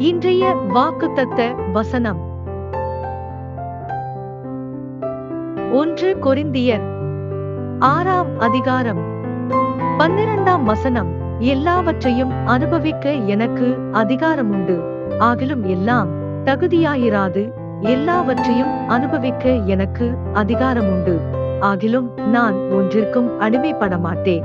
இன்றைய வாக்குத்தத்த வசனம். ஒன்று கொரிந்தியர் ஆறாம் அதிகாரம். பன்னிரண்டாம் வசனம். எல்லாவற்றையும் அனுபவிக்க எனக்கு அதிகாரம் உண்டு ஆகிலும் எல்லாம் தகுதியாயிராது. எல்லாவற்றையும் அனுபவிக்க எனக்கு அதிகாரம் உண்டு ஆகிலும் நான் ஒன்றிற்கும் அடிமைப்பட மாட்டேன்